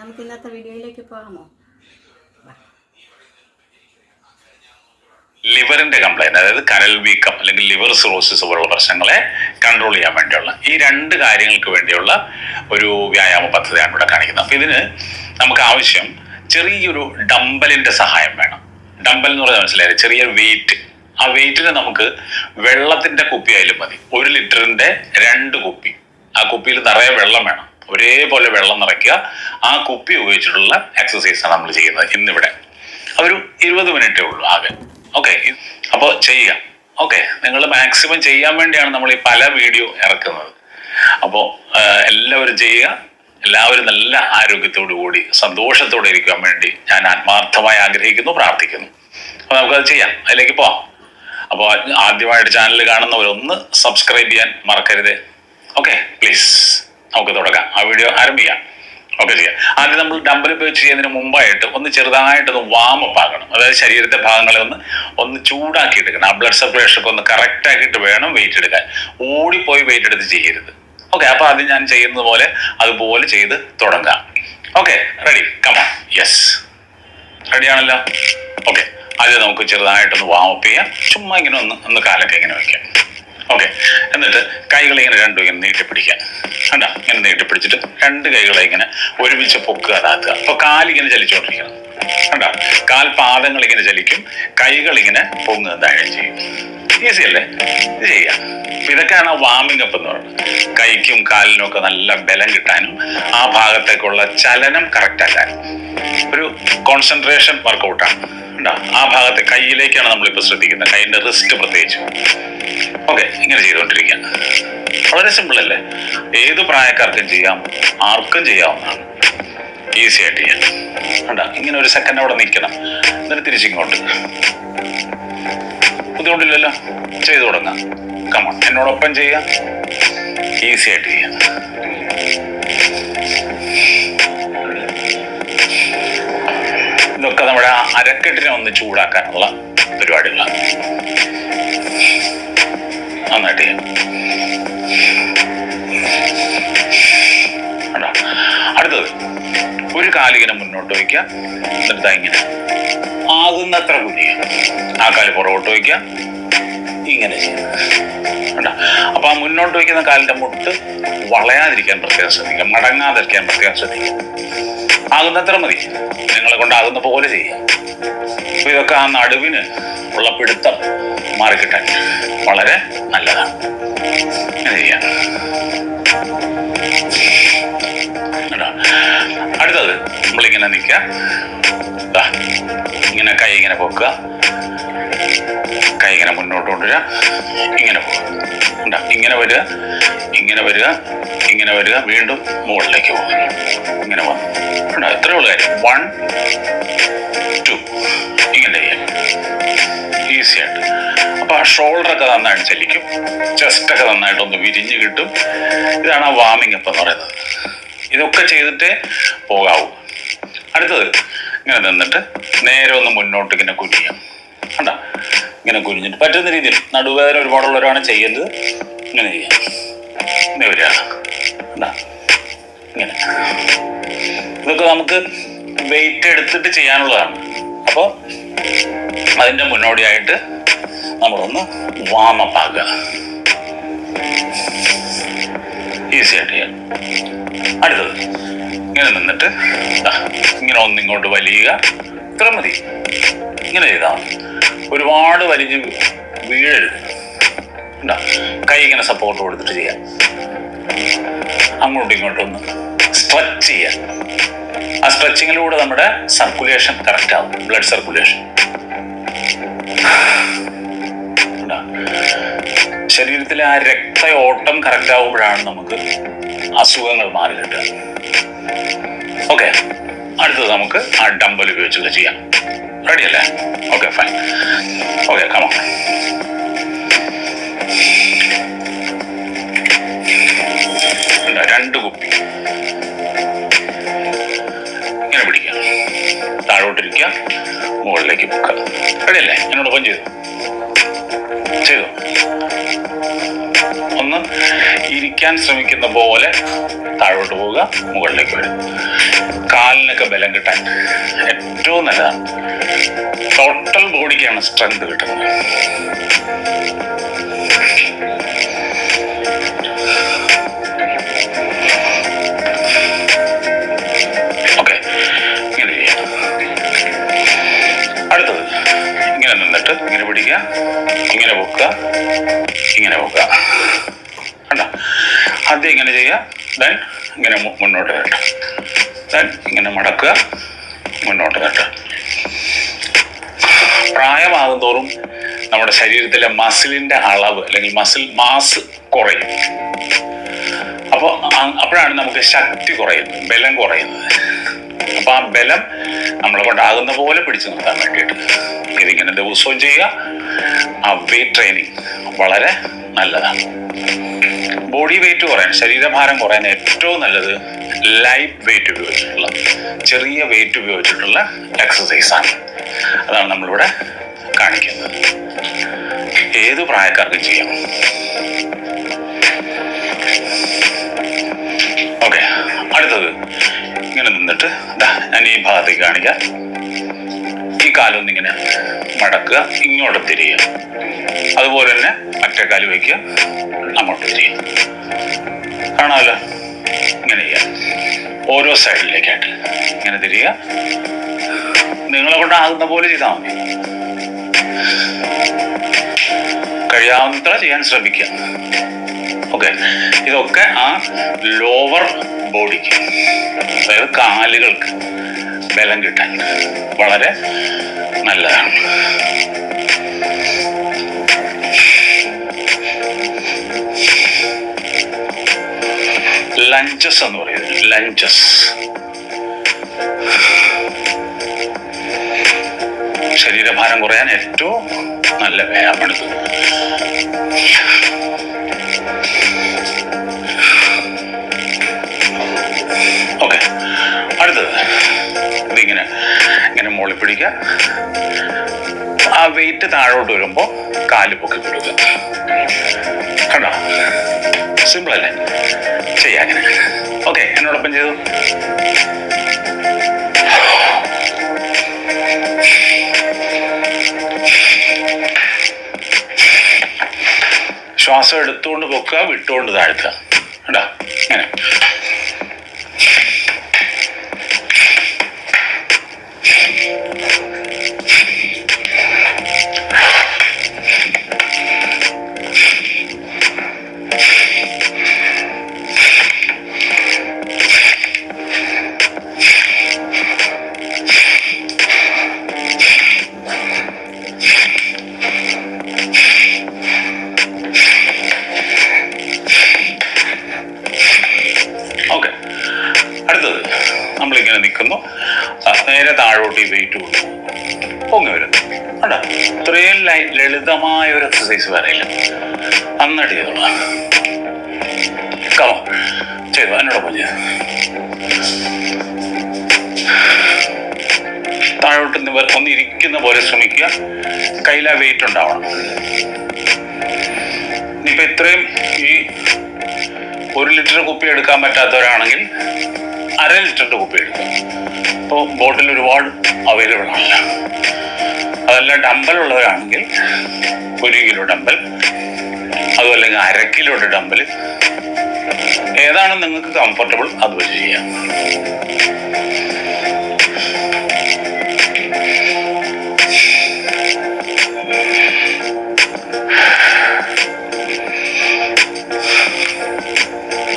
നമുക്ക് ഇന്നത്തെ വീഡിയോയിലേക്ക് പോകാമോ. ലിവറിന്റെ കംപ്ലൈന്റ് അതായത് കരൽ വീക്കം അല്ലെങ്കിൽ ലിവർ സിറോസിസ് പോലുള്ള പ്രശ്നങ്ങളെ കൺട്രോൾ ചെയ്യാൻ വേണ്ടിയുള്ള ഈ രണ്ട് കാര്യങ്ങൾക്ക് വേണ്ടിയുള്ള ഒരു വ്യായാമ പദ്ധതിയാണ് ഇവിടെ കാണിക്കുന്നത്. അപ്പൊ ഇതിന് നമുക്ക് ആവശ്യം ചെറിയൊരു ഡംബലിന്റെ സഹായം വേണം. ഡംബൽ എന്ന് പറഞ്ഞാൽ മനസ്സിലായത് ചെറിയ വെയിറ്റ് ആ വെയിറ്റിന് നമുക്ക് വെള്ളത്തിന്റെ കുപ്പി ആയാലും മതി. ഒരു ലിറ്ററിന്റെ രണ്ട് കുപ്പി. ആ കുപ്പിയിൽ നിറയെ വെള്ളം വേണം. ഒരേപോലെ വെള്ളം നിറയ്ക്കുക. ആ കുപ്പി ഉപയോഗിച്ചിട്ടുള്ള എക്സസൈസാണ് നമ്മൾ ചെയ്യുന്നത് ഇന്നിവിടെ. അതൊരു ഇരുപത് മിനിറ്റേ ഉള്ളൂ ആകെ. ഓക്കെ അപ്പോൾ ചെയ്യുക. ഓക്കെ നിങ്ങൾ മാക്സിമം ചെയ്യാൻ വേണ്ടിയാണ് നമ്മൾ ഈ പല വീഡിയോ ഇറക്കുന്നത്. അപ്പോൾ എല്ലാവരും ചെയ്യുക. എല്ലാവരും നല്ല ആരോഗ്യത്തോടു കൂടി സന്തോഷത്തോടെ ഇരിക്കാൻ വേണ്ടി ഞാൻ ആത്മാർത്ഥമായി ആഗ്രഹിക്കുന്നു പ്രാർത്ഥിക്കുന്നു. അപ്പോൾ നമുക്കത് ചെയ്യാം. അതിലേക്ക് പോവാം. അപ്പോൾ ആദ്യമായിട്ട് ചാനൽ കാണുന്നവരൊന്ന് സബ്സ്ക്രൈബ് ചെയ്യാൻ മറക്കരുത്. ഓക്കെ പ്ലീസ് നമുക്ക് തുടങ്ങാം. ആ വീഡിയോ ആരംഭിക്കാം. ഓക്കെ ചെയ്യാം. ആദ്യം നമ്മൾ ഡമ്പൽ ഉപയോഗിച്ച് ചെയ്യുന്നതിന് മുമ്പായിട്ട് ഒന്ന് ചെറുതായിട്ടൊന്ന് വാമപ്പ് ആകണം അതായത് ശരീരത്തെ ഭാഗങ്ങളെ ഒന്ന് ഒന്ന് ചൂടാക്കി എടുക്കണം ആ ബ്ലഡ് സർക്കുലേഷൻ ഒക്കെ ഒന്ന് കറക്റ്റ് ആക്കിയിട്ട് വേണം വെയിറ്റ് എടുക്കാൻ. ഓടിപ്പോയി വെയിറ്റ് എടുത്ത് ചെയ്യരുത്. ഓക്കെ അപ്പൊ ആദ്യം ഞാൻ ചെയ്യുന്നത് പോലെ അതുപോലെ ചെയ്ത് തുടങ്ങാം. ഓക്കെ റെഡി കമാ യെസ് റെഡി ആണല്ലോ? ഓക്കെ ആദ്യം നമുക്ക് ചെറുതായിട്ടൊന്ന് വാമപ്പ് ചെയ്യാം. ചുമ്മാ ഇങ്ങനെ ഒന്ന് ഒന്ന് കാലൊക്കെ ഇങ്ങനെ വെക്കാം. ഓക്കെ എന്നിട്ട് കൈകൾ ഇങ്ങനെ രണ്ടും ഇങ്ങനെ നീട്ടി പിടിക്കുക. കണ്ടോ? ഇങ്ങനെ നീട്ടി പിടിച്ചിട്ട് രണ്ട് കൈകളെ ഇങ്ങനെ ഒരുമിച്ച് പൊക്കുക അതാക്കുക അപ്പൊ കാലിങ്ങനെ ചലിച്ചുകൊണ്ടിരിക്കണം. കണ്ടോ? കാൽ പാദങ്ങൾ ഇങ്ങനെ ചലിക്കും. കൈകൾ ഇങ്ങനെ പൊങ്ങുക താഴെ ചെയ്യും. ഈസി അല്ലേ ഇത് ചെയ്യാം ഇതൊക്കെയാണ് വാമിംഗ് അപ്പ് എന്ന് പറയുന്നത്. കൈക്കും കാലിനും ഒക്കെ നല്ല ബലം കിട്ടാനും ആ ഭാഗത്തേക്കുള്ള ചലനം കറക്റ്റ് ആക്കാനും. ഒരു കോൺസെൻട്രേഷൻ വർക്കൗട്ടാണ് ആ ഭാഗത്തെ കൈയിലേക്കാണ് നമ്മളിപ്പോൾ ശ്രദ്ധിക്കുന്നത്. കൈയിന്റെ റിസ്റ്റ് പ്രത്യേകിച്ച്. ഓക്കെ ഇങ്ങനെ ചെയ്തുകൊണ്ടിരിക്കുക. വളരെ സിമ്പിൾ അല്ലേ? ഏത് പ്രായക്കാർക്കും ചെയ്യാം ആർക്കും ചെയ്യാവുന്നതാണ്. ഈസി ആയിട്ട് ചെയ്യാം. കണ്ടോ? ഇങ്ങനെ ഒരു സെക്കൻഡ് അവിടെ നിൽക്കണം. എന്നിട്ട് തിരിച്ചിങ്ങോട്ട്. ബുദ്ധിമുട്ടില്ലല്ലോ. ചെയ്തു തുടങ്ങാം. കമൺ എന്നോടൊപ്പം ചെയ്യാം ഈസി ആയിട്ട് ചെയ്യാം ഇതൊക്കെ നമ്മുടെ ആ അരക്കെട്ടിനെ ഒന്ന് ചൂടാക്കാനുള്ള പരിപാടികളാണ് നന്നായിട്ട് ചെയ്യാം. അടുത്തത്. ഒരു കാലിങ്ങനെ മുന്നോട്ട് വയ്ക്കുക. എന്നിട്ട് ഇങ്ങനെ. ആകുന്നത്ര കുനിയുക ആ കാൽ പുറകോട്ട് വയ്ക്കുക. ഇങ്ങനെ ചെയ്യുക? അപ്പൊ ആ മുന്നോട്ട് വയ്ക്കുന്ന കാലിന്റെ മുട്ട് വളയാതിരിക്കാൻ പ്രത്യേകം ശ്രദ്ധിക്കുക. മടങ്ങാതിരിക്കാൻ പ്രത്യേകം ശ്രദ്ധിക്കുക. ആകുന്നത്ര മതി. നിങ്ങളെ കൊണ്ടാകുന്ന പോലെ ചെയ്യുക. അപ്പൊ ഇതൊക്കെ ആ നടുവിന് ഉള്ള പിടുത്തം മാറിക്കിട്ടാൻ വളരെ നല്ലതാണ്. ഇങ്ങനെ ചെയ്യാം? അടുത്തത് നമ്മളിങ്ങനെ നിൽക്കുക. ഇങ്ങനെ കൈ ഇങ്ങനെ പൊക്കുക. കൈ ഇങ്ങനെ മുന്നോട്ട് കൊണ്ടുവരിക. ഇങ്ങനെ പോകുക ഉണ്ടാ ഇങ്ങനെ വരിക. ഇങ്ങനെ വരിക. ഇങ്ങനെ വരിക. വീണ്ടും മുകളിലേക്ക് പോകുക ഇങ്ങനെ പോകാം ഉണ്ടോ? എത്രയേ ഉള്ളൂ കാര്യം. വൺ ടു ഇങ്ങനെ ചെയ്യാം. ഈസി ആയിട്ട്. അപ്പൊ ആ ഷോൾഡറൊക്കെ നന്നായിട്ട് ചലിക്കും. ചെസ്റ്റ് ഒക്കെ നന്നായിട്ട് ഒന്ന് വിരിഞ്ഞ് കിട്ടും. ഇതാണ് ആ വാമിംഗ് അപ്പ് എന്ന് പറയുന്നത്. ഇതൊക്കെ ചെയ്തിട്ടേ പോകാവൂ. അടുത്തത്. ഇങ്ങനെ നിന്നിട്ട് നേരെ ഒന്ന് മുന്നോട്ട് ഇങ്ങനെ കുനിയാം. കണ്ട? ഇങ്ങനെ കുനിഞ്ഞിട്ട് പറ്റുന്ന രീതിയിൽ നടുവേദന ഒരുപാടുള്ളവരാണ് ചെയ്യുന്നത് ഇങ്ങനെ ചെയ്യാം. ഇങ്ങനെ വരികയാണ്. കണ്ടാ? ഇങ്ങനെ. ഇതൊക്കെ നമുക്ക് വെയിറ്റ് എടുത്തിട്ട് ചെയ്യാനുള്ളതാണ്. അപ്പോൾ അതിന്റെ മുന്നോടിയായിട്ട് നമ്മളൊന്ന് വാമപ്പ് ആകുക ഈസി ആയിട്ട് ചെയ്യാം. അടുത്തത്. ഇങ്ങനെ നിന്നിട്ട് ഇങ്ങനെ ഒന്നിങ്ങോട്ട് വലിയുക. ഇത്ര മതി. ഇങ്ങനെ ചെയ്താൽ ഒരുപാട് വലിഞ്ഞ് വീഴരുത്. ഉണ്ടാ കൈ ഇങ്ങനെ സപ്പോർട്ട് കൊടുത്തിട്ട് ചെയ്യാം. അങ്ങോട്ടും ഇങ്ങോട്ടും ഒന്ന് സ്ട്രെച്ച് ചെയ്യാം. ആ സ്ട്രെച്ചിങ്ങിലൂടെ നമ്മുടെ സർക്കുലേഷൻ കറക്റ്റ് ആവും. Blood circulation. ശരീരത്തിലെ ആ രക്ത ഓട്ടം കറക്റ്റ് ആവുമ്പോഴാണ് നമുക്ക് അസുഖങ്ങൾ മാറി കിട്ടുക. അടുത്തത് നമുക്ക് ആ ഡമ്പൽ ഉപയോഗിച്ചിട്ട് ചെയ്യാം. റെഡി അല്ലേ? ഓക്കെ ഫൈൻ ഓക്കെ കമോ രണ്ട് കുപ്പി ഇങ്ങനെ പിടിക്കുക താഴോട്ടിരിക്കുക. മുകളിലേക്ക് പൊക്കുക റെഡി അല്ലേ? എന്നോടൊപ്പം ചെയ്തു? ചെയ്തു? ഒന്ന്. ഇരിക്കാൻ ശ്രമിക്കുന്ന പോലെ താഴോട്ട് പോവുക മുകളിലേക്ക് വരും കാലിനൊക്കെ ബലം കിട്ടാൻ ഏറ്റവും നല്ലതാണ്. ടോട്ടൽ ബോഡിക്കാണ് സ്ട്രെങ്ത് കിട്ടുന്നത്. ഇങ്ങനെ അടുത്തത് ഇങ്ങനെ നിന്നിട്ട് ഇങ്ങനെ പിടിക്കുക ഇങ്ങനെ പൊക്കുക ഇങ്ങനെ പൊക്കുക ആദ്യം ഇങ്ങനെ ചെയ്യുക. ദെൻ ഇങ്ങനെ മുന്നോട്ട് തട്ടുക ദെൻ ഇങ്ങനെ മടക്കുക. മുന്നോട്ട് കേട്ടോ പ്രായമാകും തോറും നമ്മുടെ ശരീരത്തിലെ മസിലിന്റെ അളവ് അല്ലെങ്കിൽ മസിൽ മാസ് കുറയും. അപ്പോൾ അപ്പോഴാണ് നമുക്ക് ശക്തി കുറയുന്നത് ബലം കുറയുന്നത്. അപ്പൊ ആ ബലം നമ്മളെ കൊണ്ടാകുന്ന പോലെ പിടിച്ചു നിർത്താൻ വേണ്ടിയിട്ട് ഇതിങ്ങനെ ദിവസവും ചെയ്യുക. ആ വെയിറ്റ് ട്രെയിനിങ് വളരെ നല്ലതാണ്. ബോഡി വെയിറ്റ് കുറയാൻ ശരീരഭാരം കുറയാൻ ഏറ്റവും നല്ലത് ലൈറ്റ് വെയിറ്റ് ഉപയോഗിച്ചിട്ടുള്ള ചെറിയ വെയിറ്റ് ഉപയോഗിച്ചിട്ടുള്ള എക്സസൈസ് ആണ്. അതാണ് നമ്മളിവിടെ കാണിക്കുന്നത്. ഏത് പ്രായക്കാർക്കും ചെയ്യാം. ഓക്കെ അടുത്തത്. ഇങ്ങനെ നിന്നിട്ട് ഞാൻ ഈ ഭാഗത്തേക്ക് കാണിക്കാം. കാലൊന്ന് ഇങ്ങനെ മടക്കുക ഇങ്ങോട്ട് തിരിയുക. അതുപോലെ തന്നെ മറ്റേ കാൽ വയ്ക്കുക അങ്ങോട്ട് തിരിയുക. കാണാമല്ലോ? ഇങ്ങനെ ചെയ്യുക ഓരോ സൈഡിലേക്കായിട്ട് ഇങ്ങനെ തിരിയുക. നിങ്ങളെ കൊണ്ടാകുന്ന പോലെ ചെയ്താൽ മതി. കഴിയാവുന്നത്ര ചെയ്യാൻ ശ്രമിക്കുക. ഓക്കെ? ഇതൊക്കെ ആ ലോവർ ബോഡിക്ക് അതായത് കാലുകൾക്ക് ബലം കിട്ടാൻ വളരെ നല്ലതാണ്. ലഞ്ചസ് എന്ന് പറയുന്നത് ലഞ്ചസ് ശരീരഭാരം കുറയാൻ ഏറ്റവും നല്ല വ്യായാമമാണിത് പിടിക്കുക. ആ വെയിറ്റ് താഴോട്ട് വരുമ്പോൾ കാൽ പൊക്കി കൊടുക്കുക. കണ്ടോ? സിമ്പിൾ അല്ലേ? ചെയ്യാം അങ്ങനെ. ഓക്കെ എന്നോടൊപ്പം ചെയ്തു. ശ്വാസം എടുത്തുകൊണ്ട് പൊക്കുക വിട്ടുകൊണ്ട് താഴ്ത്തുക. കണ്ടോ? ഇങ്ങനെ കമോ ചെയ്തു പോലെ ശ്രമിക്കുക. കയ്യില വെയിറ്റ് ഉണ്ടാവണം. ഇനിയിപ്പോൾ ഇത്രയും ഈ ഒരു ലിറ്റർ കുപ്പി എടുക്കാൻ പറ്റാത്തവരാണെങ്കിൽ അര ലിറ്ററിന്റെ കുപ്പി എടുക്കുക. ഇപ്പോൾ ബോട്ടിൽ ഒരുപാട് അവൈലബിൾ ആണല്ലോ. അതെല്ലാം ഡമ്പൽ ഉള്ളവരാണെങ്കിൽ ഒരു കിലോ ഡമ്പൽ അതും അല്ലെങ്കിൽ അര കിലോയുടെ ഡംബൽ ഏതാണ് നിങ്ങൾക്ക് കംഫർട്ടബിൾ അത് വെച്ച് ചെയ്യാം.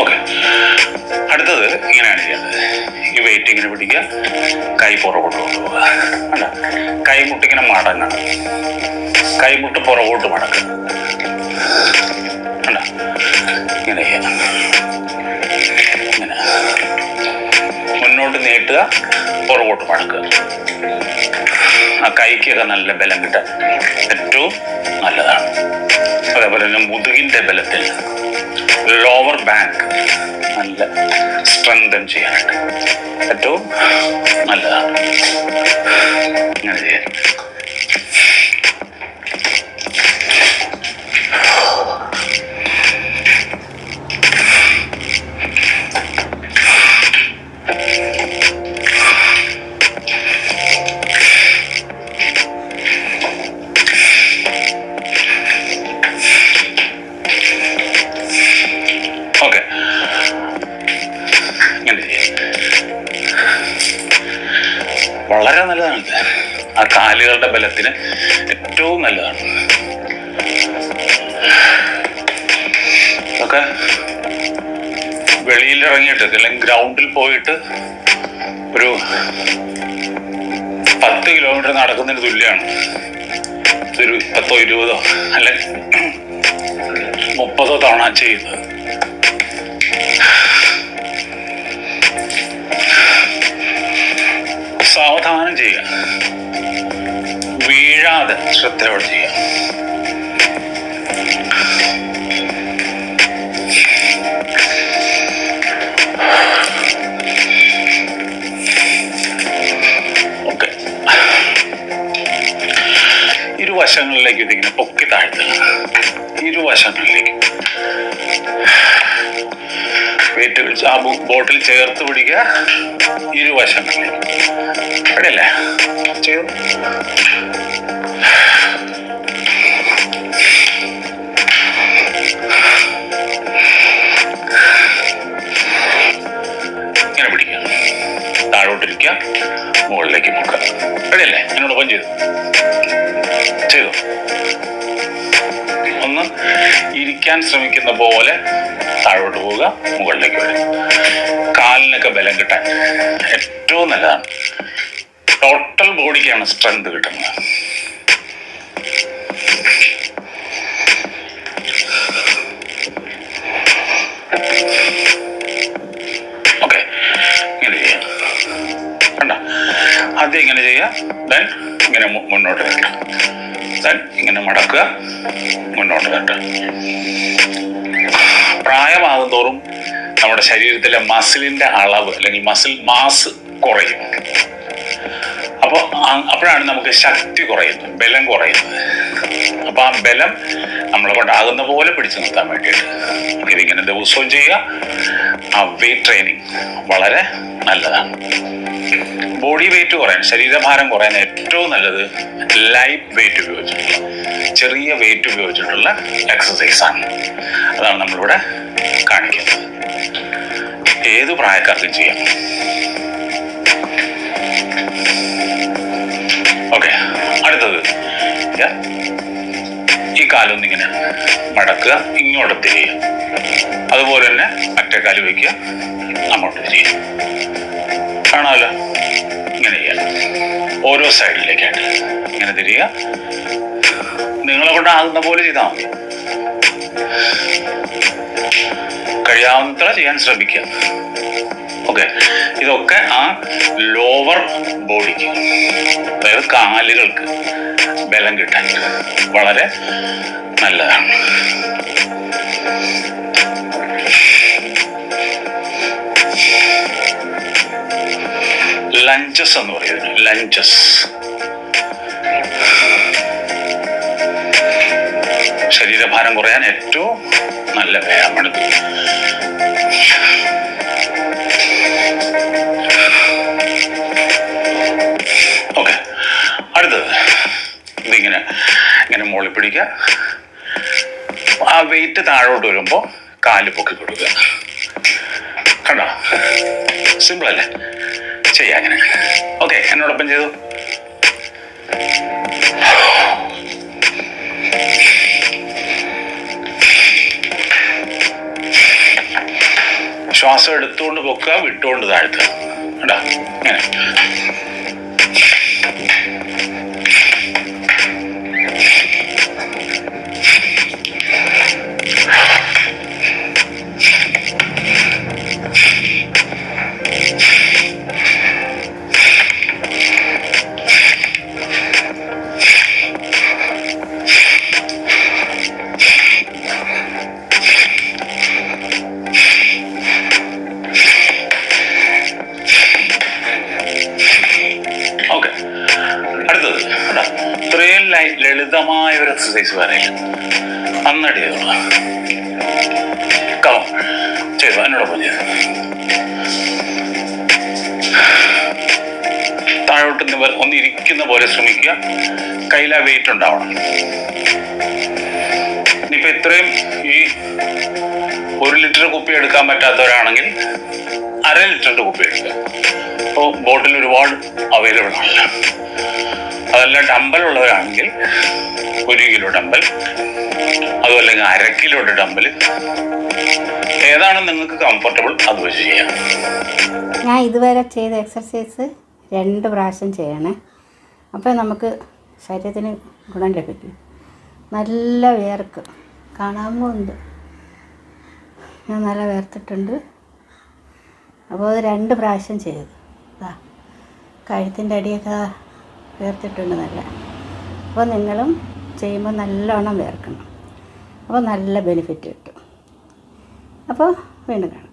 ഓക്കെ അടുത്തത് ഇങ്ങനെയാണ് ചെയ്യുന്നത്. ഈ വെയിറ്റ് ഇങ്ങനെ പിടിക്കുക. കൈ പുറകോട്ട് കൊണ്ടുപോകുക അല്ല കൈമുട്ടിങ്ങനെ മടങ്ങണം. കൈമുട്ട് പുറകോട്ട് മടക്കുക. അല്ല ഇങ്ങനെ. ഇങ്ങനെ. മുന്നോട്ട് നീട്ടുക പുറകോട്ട് മടക്കുക ആ കൈക്കൊക്കെ നല്ല ബലം കിട്ടാൻ ഏറ്റവും നല്ലതാണ്. അതേപോലെ തന്നെ മുതുകിന്റെ ബലത്തിൽ ലോവർ ബാക്ക് നല്ല സ്ട്രെങ്തൻ ചെയ്യാനായിട്ട് ഏറ്റവും നല്ലതാണ്. ഇങ്ങനെ ചെയ്യാൻ. ബലത്തിന് ഏറ്റവും നല്ലതാണ്. ഒക്കെ വെളിയിൽ ഇറങ്ങിയിട്ട് അല്ലെങ്കിൽ ഗ്രൗണ്ടിൽ പോയിട്ട് ഒരു പത്ത് കിലോമീറ്റർ നടക്കുന്നതിന് തുല്യമാണ്. ഒരു പത്തോ ഇരുപതോ അല്ലെങ്കിൽ മുപ്പതോ തവണ ചെയ്യുന്നത്. സാവധാനം ചെയ്യുക. വീഴാതെ ശ്രദ്ധയോടെ ചെയ്യുക ഇരുവശങ്ങളിലേക്ക് ഇതിങ്ങനെ പൊക്കി താഴ്ത്തുക. ഇരുവശങ്ങളിലേക്ക്. വെയിറ്റുകൾ ആ ബോട്ടിൽ ചേർത്ത് പിടിക്കുക. ഇരുവശങ്ങളിലേക്ക്. അല്ലേ ചെയ്തു ഇങ്ങനെ പിടിക്കുക താഴോട്ടിരിക്കുക മുകളിലേക്ക് നോക്കുക റെഡിയല്ലേ? എന്നോടൊപ്പം ചെയ്തു? ചെയ്തു? ഒന്ന് ഇരിക്കാൻ ശ്രമിക്കുന്ന പോലെ താഴോട്ട് പോവുക മുകളിലേക്ക് വരിക. കാലിനൊക്കെ ബലം കിട്ടാൻ ഏറ്റവും നല്ലതാണ്. ടോട്ടൽ ബോഡിക്കാണ് സ്ട്രെങ്ത് കിട്ടുന്നത്. ആദ്യം ഇങ്ങനെ ചെയ്യുക. ദെൻ ഇങ്ങനെ മുന്നോട്ട് വെക്കുക. ദെൻ ഇങ്ങനെ മടക്കുക. മുന്നോട്ട് വെക്കുക. പ്രായമാകും തോറും നമ്മുടെ ശരീരത്തിലെ മസിലിന്റെ അളവ് അല്ലെങ്കിൽ മസിൽ മാസ് കുറയും. അപ്പോൾ അപ്പോഴാണ് നമുക്ക് ശക്തി കുറയുന്നത് ബലം കുറയുന്നത്. അപ്പൊ ആ ബലം നമ്മളെ കൊണ്ടാകുന്ന പോലെ പിടിച്ചു നിർത്താൻ വേണ്ടിയിട്ട് ഇതിങ്ങനെ ദിവസവും ചെയ്യുക. ആ വെയിറ്റ് ട്രെയിനിങ് വളരെ നല്ലതാണ്. ബോഡി വെയിറ്റ് കുറയാൻ ശരീരഭാരം കുറയാൻ ഏറ്റവും നല്ലത് ലൈറ്റ് വെയിറ്റ് ഉപയോഗിച്ചിട്ടുള്ള ചെറിയ വെയിറ്റ് ഉപയോഗിച്ചിട്ടുള്ള എക്സസൈസ് ആണ്. അതാണ് നമ്മളിവിടെ കാണിക്കുന്നത്. ഏത് പ്രായക്കാർക്കും ചെയ്യാം. ഓക്കെ അടുത്തത്. ഈ കാലൊന്നിങ്ങനെ മടക്കുക ഇങ്ങോട്ട് തിരിയുക അതുപോലെ തന്നെ മറ്റേ കാൽ വയ്ക്കുക അങ്ങോട്ട് തിരിയുക കാണാമല്ലോ? ഇങ്ങനെ ചെയ്യാം. ഓരോ സൈഡിലേക്കായിട്ട് ഇങ്ങനെ തിരിയുക. നിങ്ങളെ കൊണ്ടാകുന്ന പോലെ ചെയ്താൽ മതി. കഴിയാവുന്നത്ര ചെയ്യാൻ ശ്രമിക്കുക. ഓക്കെ. ഇതൊക്കെ ആ ലോവർ ബോഡിക്ക് അതായത് കാലുകൾക്ക് ബലം കിട്ടാൻ വളരെ നല്ലതാണ്. ലഞ്ചസ് എന്ന് പറയുന്നത്. ലഞ്ചസ് ശരീരഭാരം കുറയാൻ ഏറ്റവും നല്ല വ്യായാമമാണിത് ഓക്കെ. അടുത്തത്. ഇതിങ്ങനെ ഇങ്ങനെ മുകളിൽ പിടിക്കുക. ആ വെയിറ്റ് താഴോട്ട് വരുമ്പോൾ കാൽ പൊക്കി കൊടുക്കുക കണ്ടോ? സിമ്പിൾ അല്ലേ? ചെയ്യാം അങ്ങനെ ഓക്കെ എന്നോടൊപ്പം ചെയ്തു. ശ്വാസം എടുത്തുകൊണ്ട് പൊക്കുക വിട്ടുകൊണ്ട് താഴ്ത്തുക. കേട്ടോ ഇങ്ങനെ. താഴോട്ട് ഒന്ന് ഇരിക്കുന്ന പോലെ ശ്രമിക്കുക. കയ്യിൽ ആ വെയിറ്റ് ഉണ്ടാവണം. ഇനിയിപ്പോ ഇത്രയും ഈ ഒരു ലിറ്റർ കുപ്പി എടുക്കാൻ പറ്റാത്തവരാണെങ്കിൽ അര ലിറ്ററിന്റെ കുപ്പി എടുക്കുക. അപ്പോൾ ബോട്ടിൽ ഒരുപാട് അവൈലബിൾ ആണ്. അതല്ല ഡമ്പൽ ഉള്ളവരാണെങ്കിൽ ഒരു കിലോ ഡമ്പൽ അതുമല്ലെങ്കിൽ അര കിലോയുടെ ഡമ്പൽ ഏതാണ് നിങ്ങൾക്ക് കംഫർട്ടബിൾ അത് വെച്ച് ചെയ്യാം. ഞാൻ ഇതുവരെ ചെയ്ത എക്സർസൈസ് രണ്ട് പ്രാവശ്യം ചെയ്യണേ. അപ്പോൾ നമുക്ക് ശരീരത്തിന് ഗുണം ലഭിക്കും. നല്ല വേർക്ക്. കാണാമോ ഉണ്ട്. ഞാൻ നല്ല വേർത്തിട്ടുണ്ട്. അപ്പോൾ അത് രണ്ട് പ്രാവശ്യം ചെയ്തു. അതാ കഴുത്തിന്റെ അടിയൊക്കെ വേർത്തിട്ടുണ്ട് നല്ല. അപ്പോൾ നിങ്ങളും ചെയ്യുമ്പോൾ നല്ലോണം വേർക്കണം. അപ്പോൾ നല്ല ബെനിഫിറ്റ് കിട്ടും. അപ്പോൾ വീണ്ടും കാണാം.